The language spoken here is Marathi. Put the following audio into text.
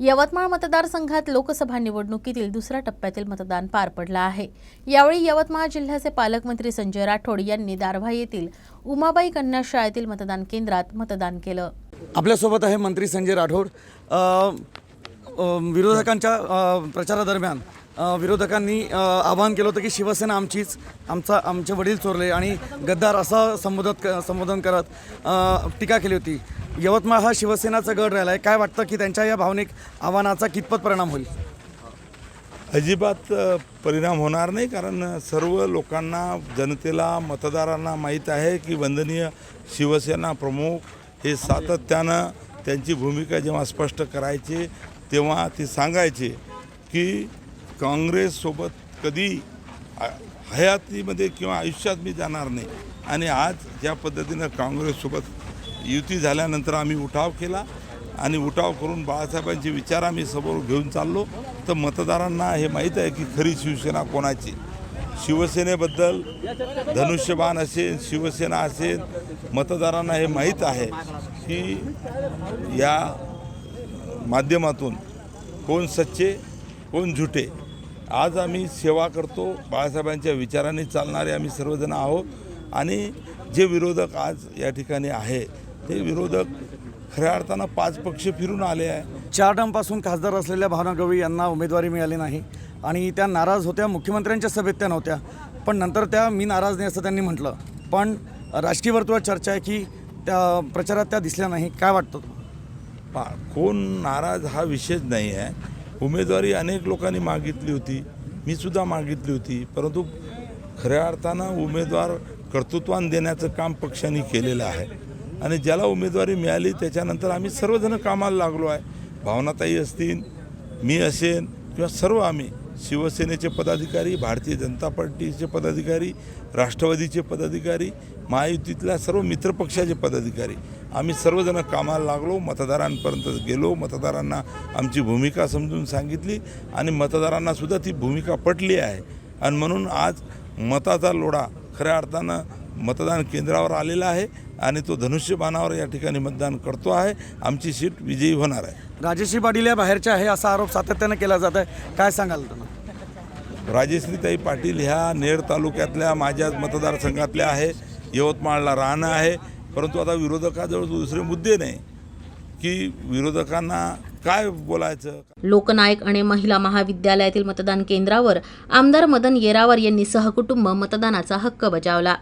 यवतमाळ मतदारसंघात लोकसभा निवडणुकीतील दुसऱ्या टप्प्यातील मतदान पार पडलं आहे. यावेळी यवतमाळ जिल्ह्याचे पालकमंत्री संजय राठोड यांनी दारव्हा येथील उमाबाई कन्या शाळेतील मतदान केंद्रात मतदान केलं. आपल्यासोबत आहे मंत्री संजय राठोड. विरोधकांच्या प्रचारादरम्यान विरोधकांनी आवाहन केलं होतं की शिवसेना आमचीच आमचा आमचे वडील चोरले आणि गद्दार असं संबोधत क- संबोधन करत टीका केली होती. यवतमाळ हा शिवसेनाचा गड राहिला आहे काय वाटतं की त्यांच्या या भावनिक आव्हानाचा कितपत परिणाम होईल? अजिबात परिणाम होणार नाही कारण सर्व लोकांना जनतेला मतदारांना माहीत आहे की वंदनीय शिवसेना प्रमुख हे सातत्यानं त्यांची भूमिका जेव्हा स्पष्ट करायचे तेव्हा ते सांगायचे की काँग्रेससोबत कधी हयातीमध्ये किंवा आयुष्यात मी जाणार नाही. आणि आज ज्या पद्धतीनं काँग्रेससोबत युती झाल्यानंतर आम्ही उठाव केला आणि उठाव करून बाळासाहेबांचे विचार आम्ही समोर घेऊन चाललो. तर मतदारांना हे माहीत आहे की खरी शिवसेना कोणाची? शिवसेनेबद्दल धनुष्यबाण असेल शिवसेना असेल मतदारांना हे माहीत आहे की या माध्यमातून कोण सच्चे कोण झुटे. आज आम्ही सेवा करतो बाळासाहेबांच्या विचारांनी चालणारे आम्ही सर्वजण आहोत. आणि जे विरोधक आज या ठिकाणी आहे ते विरोधक खऱ्या अर्थानं पाच पक्ष फिरून आले आहे. चार टर्मपासून खासदार असलेल्या भावना गवळी यांना उमेदवारी मिळाली नाही. आणि त्या नाराज होत्या मुख्यमंत्र्यांच्या सभेत त्या नव्हत्या. पण नंतर त्या मी नाराज नाही असं त्यांनी म्हटलं. पण राजकीय वर्तुळात चर्चा आहे की त्या प्रचारात त्या दिसल्या नाही. काय वाटतं पा कोण नाराज हा विषयच नाही आहे. उमेदवारी अनेक लोकांनी मागितली होती. मी सुद्धा मागितली होती. परंतु खऱ्या अर्थानं उमेदवार कर्तृत्वान देण्याचं काम पक्षाने केलेलं आहे. आणि ज्याला उमेदवारी मिळाली त्याच्यानंतर आम्ही सर्वजण कामाला लागलो आहे. भावनाताई असतील मी असेन किंवा सर्व आम्ही शिवसेनेचे पदाधिकारी भारतीय जनता पार्टीचे पदाधिकारी राष्ट्रवादीचे पदाधिकारी महायुतीतल्या सर्व मित्रपक्षाचे पदाधिकारी आम्ही सर्वजण कामाला लागलो मतदारांपर्यंत गेलो मतदारांना आमची भूमिका समजून सांगितली आणि मतदारांनासुद्धा ती भूमिका पटली आहे. आणि म्हणून आज मताचा लोढा खऱ्या अर्थानं मतदान केंद्रावर आलेला आहे आणि तो धनुष्यबाणावर या ठिकाणी मतदान करतो आहे. आमची सीट विजयी होणार आहे. राजेश्री पाटील या बाहेरच्या आहे असा आरोप सातत्यानं केला जात आहे. काय सांगाल त्यांना राजेश्रीताई पाटील ह्या नेर तालुक्यातल्या माझ्याच मतदारसंघातल्या आहे. यवतमाळला राहणं आहे. परंतु आता विरोधकाजवळ दुसरे मुद्दे नाही. की विरोधकांना काय बोलायचं? लोकनायक आणि महिला महाविद्यालयातील मतदान केंद्रावर आमदार मदन येरावर यांनी सहकुटुंब मतदानाचा हक्क बजावला.